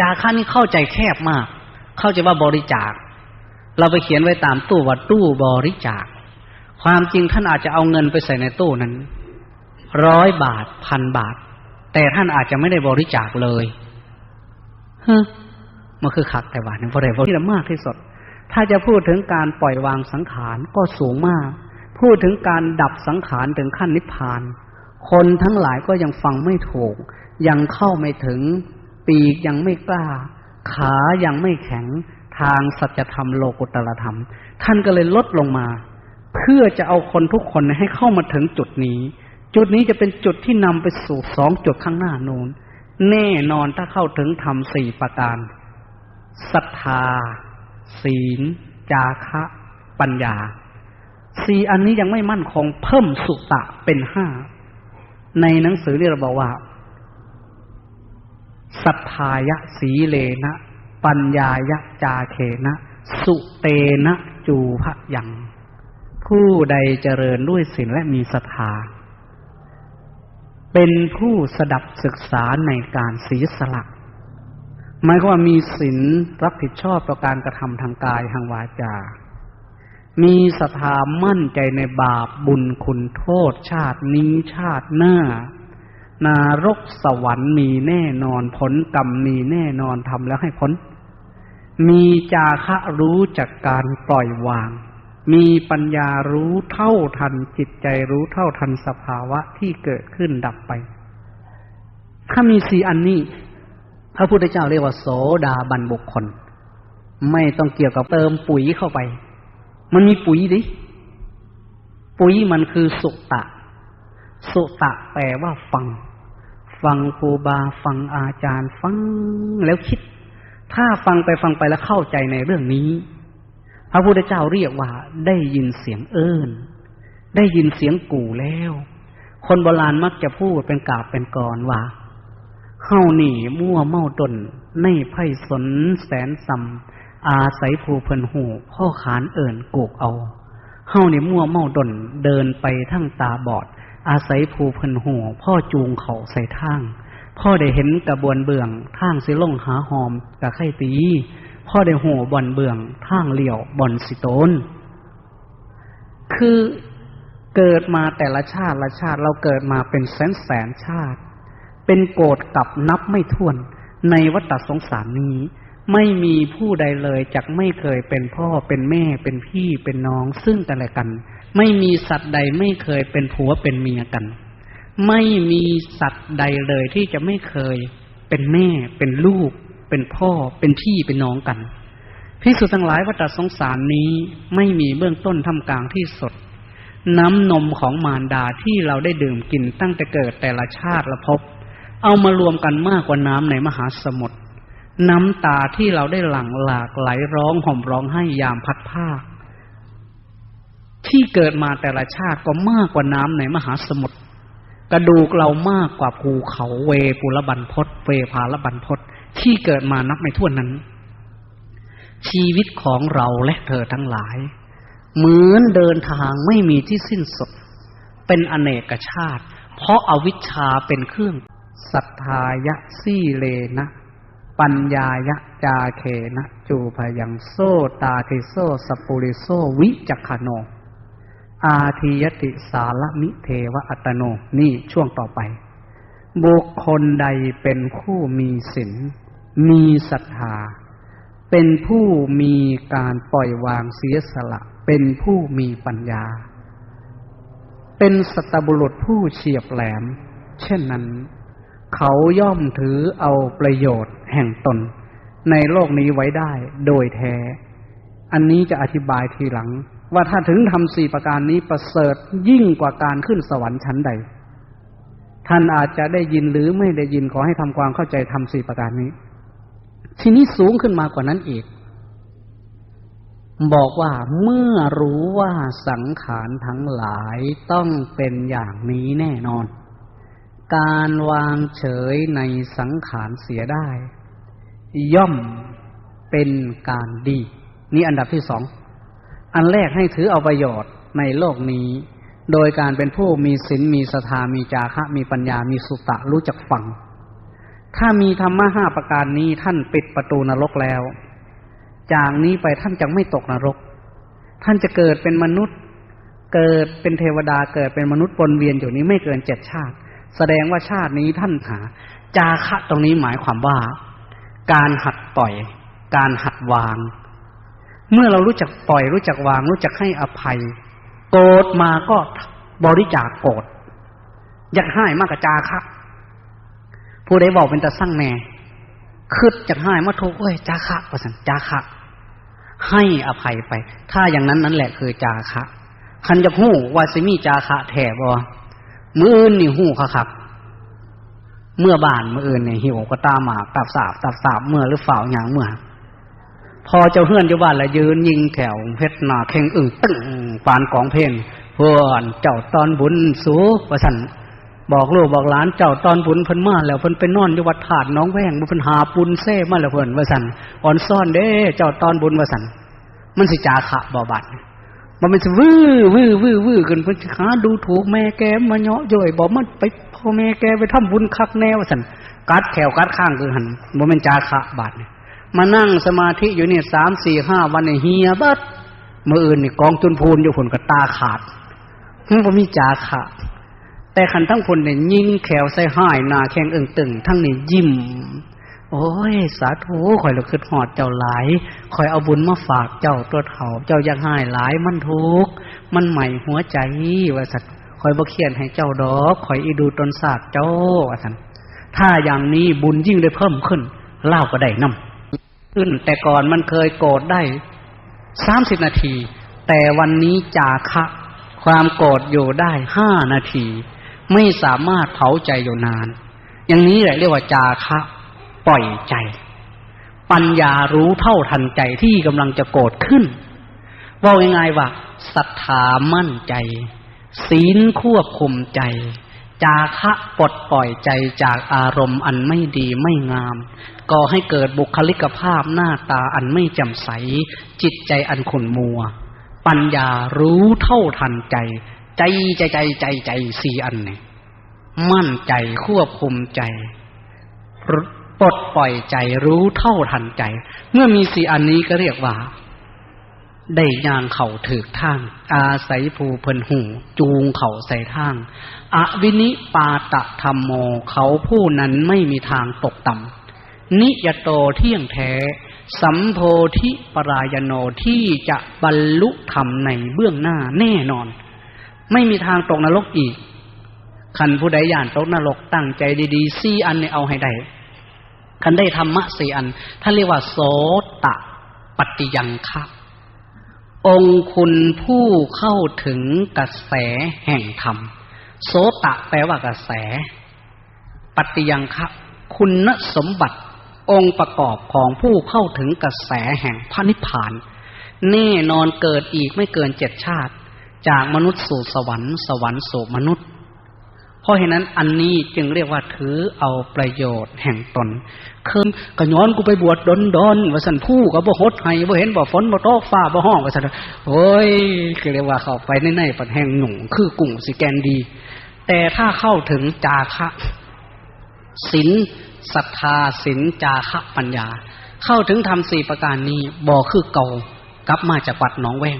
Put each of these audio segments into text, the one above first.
จาค่านี่เข้าใจแคบมาก เข้าใจว่าบริจาค เราไปเขียนไว้ตามตู้ว่าตู้บริจาค ความจริงท่านอาจจะเอาเงินไปใส่ในตู้นั้นร้อยบาทพันบาท แต่ท่านอาจจะไม่ได้บริจาคเลยเฮ้มันคือขักแต่บาทนี่บริจาคที่มากที่สุดถ้าจะพูดถึงการปล่อยวางสังขารก็สูงมาก พูดถึงการดับสังขารถึงขั้นนิพพาน คนทั้งหลายก็ยังฟังไม่ถูก ยังเข้าไม่ถึง ปีกยังไม่กล้า ขายังไม่แข็งทางสัจธรรมโลกุตตรธรรม ท่านก็เลยลดลงมา เพื่อจะเอาคนทุกคนให้เข้ามาถึงจุดนี้ จุดนี้จะเป็นจุดที่นำไปสู่สองจุดข้างหน้านูนแน่นอนถ้าเข้าถึงธรรมสี่ประการศรัทธา ศีล จาคะ ปัญญาสี่อันนี้ยังไม่มั่นคงเพิ่มสุตะเป็นห้าในหนังสือเรียกบอกว่า สัทธายะสีเลนะ ปัญญายะจาเคนะ สุเตนะจูพะยัง ผู้ใดเจริญด้วยศีลและมีศรัทธา เป็นผู้สดับศึกษาในการศีสละหมายความว่ามีศีลรับผิดชอบต่อการกระทำทางกายทางวาจา มีศรัทธามั่นใจในบาปบุญคุณโทษชาตินี้ชาติหน้า นารกสวรรค์มีแน่นอนผลกรรมมีแน่นอนทำแล้วให้พ้น มีจาคะรู้จากการปล่อยวาง มีปัญญารู้เท่าทันจิตใจรู้เท่าทันสภาวะที่เกิดขึ้นดับไป ถ้ามีสี่อันนี้ พระพุทธเจ้าเรียกว่าโสดาบันบุคคล ไม่ต้องเกี่ยวกับเติมปุ๋ยเข้าไป มันมีปุ๋ยดิ ปุ๋ยมันคือสุตะสุตะแปลว่าฟัง ฟังครูบาฟังอาจารย์ฟังแล้วคิด ถ้าฟังไปฟังไปแล้วเข้าใจในเรื่องนี้ พระพุทธเจ้าเรียกว่า ได้ยินเสียงเอิญได้ยินเสียงกู่แล้ว คนโบราณมักจะพูดเป็นกาบเป็นกรว่าเฮาหนีมั่วเมาตนในไพ่สนแสนสัมอาศัยภูเพินหูพ่อขานเอิ่นกูกเอาเฮานี่มั่วเมาดนเดินไปทั้งตาบอด อาศัยภูพันหัวพ่อจูงเขาใส่ทาง พ่อได้เห็นกระบวนเบื้องทางสิลงหาหอมกะไข่ตี พ่อได้หัวบอนเบื้องทางเลี่ยวบ่อนสิโตน คือเกิดมาแต่ละชาติละชาติเราเกิดมาเป็นแสนแสนชาติ เป็นโกรธกับนับไม่ถ้วนในวัฏสงสารนี้ ไม่มีผู้ใดเลยจักไม่เคยเป็นพ่อเป็นแม่เป็นพี่เป็นน้องซึ่งแต่ละกัน ไม่มีสัตว์ใดไม่เคยเป็นผัวเป็นเมียกัน ไม่มีสัตว์ใดเลยที่จะไม่เคยเป็นแม่ เป็นลูก เป็นพ่อ เป็นพี่เป็นน้องกันพิสุทั้งหลายวัฏสงสารนี้ไม่มีเบื้องต้นทำกลางที่สด น้ำนมของมารดาที่เราได้ดื่มกินตั้งแต่เกิดแต่ละชาติละพบเอามารวมกันมากกว่าน้ำในมหาสมุทรน้ำตาที่เราได้หลั่งหลากไหลร้องห่มร้องให้ยามพัดผ้า ที่เกิดมาแต่ละชาติก็มากกว่าน้ำในมหาสมุทรกระดูกเรามากกว่าภูเขาเวปุรบันพศเวพาลบันพศที่เกิดมานับไม่ถ้วนนั้น ชีวิตของเราและเธอทั้งหลาย เหมือนเดินทางไม่มีที่สิ้นสุด เป็นอเนกชาติ เพราะอาวิชชาเป็นเครื่องศรัทธายะซี่เลนะ ปัญญายะจาเคนะ จูพยังโซตาเทโซสปุริโซวิจักขโน อาทิยติสารมิเทวอัตโน นี่ช่วงต่อไป บุคคลใดเป็นผู้มีศีลมีศรัทธา เป็นผู้มีการปล่อยวางเสียสละ เป็นผู้มีปัญญา เป็นสัตบุรุษผู้เฉียบแหลม เช่นนั้น เขาย่อมถือเอาประโยชน์แห่งตน ในโลกนี้ไว้ได้โดยแท้ อันนี้จะอธิบายทีหลัง ว่าถ้าถึงทำสี่ประการนี้ประเสริฐยิ่งกว่าการขึ้นสวรรค์ชั้นใด ท่านอาจจะได้ยินหรือไม่ได้ยินขอให้ทำความเข้าใจทำสี่ประการนี้ ทีนี้สูงขึ้นมากว่านั้นอีก บอกว่าเมื่อรู้ว่าสังขารทั้งหลายต้องเป็นอย่างนี้แน่นอน การวางเฉยในสังขารเสียได้ ย่อมเป็นการดี นี่อันดับที่สอง อันแรกให้ถือเอาประโยชน์ในโลกนี้ โดยการเป็นผู้มีศีลมีศรัทธามีจาคะมีปัญญามีสุตะรู้จักฟัง ถ้ามีธรรมะห้าประการนี้ท่านปิดประตูนรกแล้ว จากนี้ไปท่านจะไม่ตกนรก ท่านจะเกิดเป็นมนุษย์ เกิดเป็นเทวดาเกิดเป็นมนุษย์วนเวียนอยู่นี้ไม่เกินเจ็ดชาติ แสดงว่าชาตินี้ท่านหา จาคะตรงนี้หมายความว่า การหัดปล่อย การหัดวาง เมื่อเรารู้จักปล่อยรู้จักวาง รู้จักให้อภัย โกรธมาก็บริจาคโกรธอยากให้มากกับจาคะผู้ใดบอกเป็นตาสั่งแม่คืดจากให้มาทุกเอ้ยจาคะประสันจาคะ ให้อภัยไป ถ้าอย่างนั้นนั่นแหละคือจาคะคันจะหู้ว่าสิมีจาคะแถบวมืออื่นนี่หู้ครับ เมื่อบานมืออื่นเนี่ยหิวก็ตาหมากตับสาบตับสาบเมื่อหรือฝ่าอย่างเมื่อ พอเจ้าเฮือนอยู่บ้านละยืนยิงแถวเพชรนาเข่งอึ่งตึ้งปานกองเพนเพื่อนเจ้าตอนบุญสูประสันบอกลูกบอกหลานเจ้าตอนบุญเพิ่นมาแล้วเพิ่นไปนอนอยู่วัดถาดน้องแวงเพิ่นหาปุนเซ่มาแล้วเพิ่นว่าสันอ่อนซ่อนเด้ เจ้าตอนบุญว่าสันมันสิจาขะบ่บัดมันเป็นวื้อวื้อวื้อวื้อกันเพิ่นหาดูถูกแม่แกมาเนาะย่อยบอกมันไปพ่อแม่แกไปทำบุญคักแนวสันกัดแขวกัดข้างคือหันบ่เป็นจาขะบาด มานั่งสมาธิอยู่เนี่ยสามสี่ห้าวันเนี่ยเฮียบัดมื่ออื่นนี่กองจุนพูนอยู่ผลกับตาขาดมันบ่มีจาขะแต่ขันทั้งคนเนี่ยยิงแขวใส่ห้ายนาแข้งเอิงตึงทั้งนี่ยิ้มโอ้ย สาธุคอยเราคืดหอดเจ้าหลายคอยเอาบุญมาฝากเจ้าตัวเถาเจ้ายังห้ายหลายมันทุกมันใหม่หัวใจว่าสัตว์คอยบ่เขียนให้เจ้าดอกคอยอีดูตนศาสตร์เจ้าว่าสันถ้าอย่างนี้บุญยิ่งได้เพิ่มขึ้นเล่าก็ได้นำ ขึ้น แต่ก่อนมันเคยโกรธได้สามสิบนาที แต่วันนี้จาคะ ความโกรธอยู่ได้ห้านาที ไม่สามารถเผาใจอยู่นาน อย่างนี้แหละเรียกว่าจาคะ ปล่อยใจ ปัญญารู้เท่าทันใจที่กำลังจะโกรธขึ้นว่ายังไงว่าศรัทธามั่นใจ ศีลควบคุมใจ จาคะปลดปล่อยใจจากอารมณ์อันไม่ดีไม่งามก็ให้เกิดบุคลิกภาพหน้าตาอันไม่จำใส จิตใจอันขุ่นมัว ปัญญารู้เท่าทันใจ ใจใจใจใจใจสี่อันเนี่ยมั่นใจควบคุมใจปลดปล่อยใจรู้เท่าทันใจ เมื่อมีสี่อันนี้ก็เรียกว่า ได้ยางเข่าถือทาง อาศัยภูเพินหู จูงเข่าใส่ทาง อวินิปาตะธรรมโม เขาผู้นั้นไม่มีทางตกต่ำ นิยโตเที่ยงแท้ สัมโพธิปรายโนที่จะบรรลุธรรมในเบื้องหน้าแน่นอน ไม่มีทางตกนรกอีกคันผู้ใดย่านตกนรกตั้งใจดีๆสี่อันเนี่ยเอาให้ได้คันได้ธรรมะสี่อันท่านเรียกว่าโสตะปฏิยังคะ องคุณผู้เข้าถึงกระแสแห่งธรรม โสตะแปลว่ากระแส ปฏิยังคะคุณสมบัติองค์ประกอบของผู้เข้าถึงกระแสแห่งพระนิพพาน แน่นอนเกิดอีกไม่เกินเจ็ดชาติ จากมนุษย์สู่สวรรค์สวรรค์สู่มนุษย์ เพราะเหตุนั้นอันนี้จึงเรียกว่าถือเอาประโยชน์แห่งตนคือกระย้อนกูไปบวชดนดนว่าสันผู้กับบ่ฮดให้บ่เห็นบ่ฝนบ่ตกฟ้าบ่ห้องว่าสันโอ้ยคือเรียกว่าเข้าไปในในปัดแห่งหนุ่งคือกุ่งสิแกนดี แต่ถ้าเข้าถึงจาคะศีลศรัทธาศีลจาคะปัญญา เข้าถึงทำสี่ประการนี้บ่คือเก่ากลับมาจากวัดหนองแวง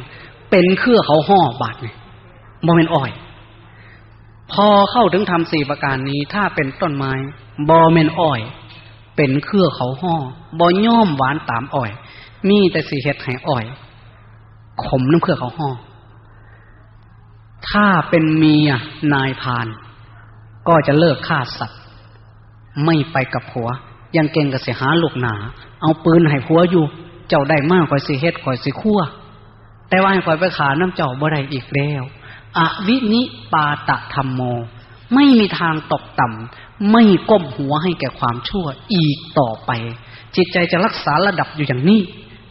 เป็นเครือเขาห่อบาดเนี่ยโมเมนอ้อย พอเข้าถึงทำสี่ประการนี้ ถ้าเป็นต้นไม้บอเมนอ้อย เป็นเครือเขาห่อบอย่อมหวานตามอ้อย มีแต่สีเห็ดให้อ้อย ขมน้ำเครือเขาห่อถ้าเป็นเมียนายพาน ก็จะเลิกฆ่าสัตว์ ไม่ไปกับผัว ยังเก่งกับเสียหาลูกหนา เอาปืนให้ผัวอยู่ เจ้าได้มากกว่าสิเฮ็ดกว่าสิขั้วแต่ว่าให้คอยไปขาน้ำเจ้าบ่ได้อีกแล้ว อวินิปาตะธรรมโม ไม่มีทางตกต่ำไม่ก้มหัวให้แก่ความชั่วอีกต่อไป จิตใจจะรักษาระดับอยู่อย่างนี้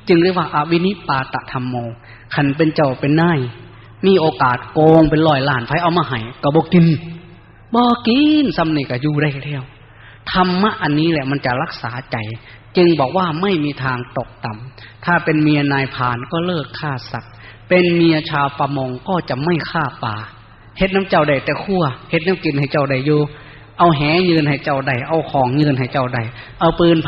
จึงเรียกว่าอาวินิปาตะธรรมโมขันเป็นเจ้าเป็นนายมีโอกาสโกงเป็นลอยล้านไฟเอามาให้ก็บอกกินบอกินซ้ำนี่ก็อยู่ได้แล้วธรรมะอันนี้แหละมันจะรักษาใจ จึงบอกว่าไม่มีทางตกต่ำถ้าเป็นเมียนายพานก็เลิกฆ่าสัตว์ เป็นเมียชาวประมงก็จะไม่ฆ่าปลาเฮ็ดน้ำเจ้าใดแต่ขั้วเฮ็ดน้ำกินให้เจ้าใดอยู่ เอาแหยืนให้เจ้าใดเอาของยืนให้เจ้าใดเอาปืนผา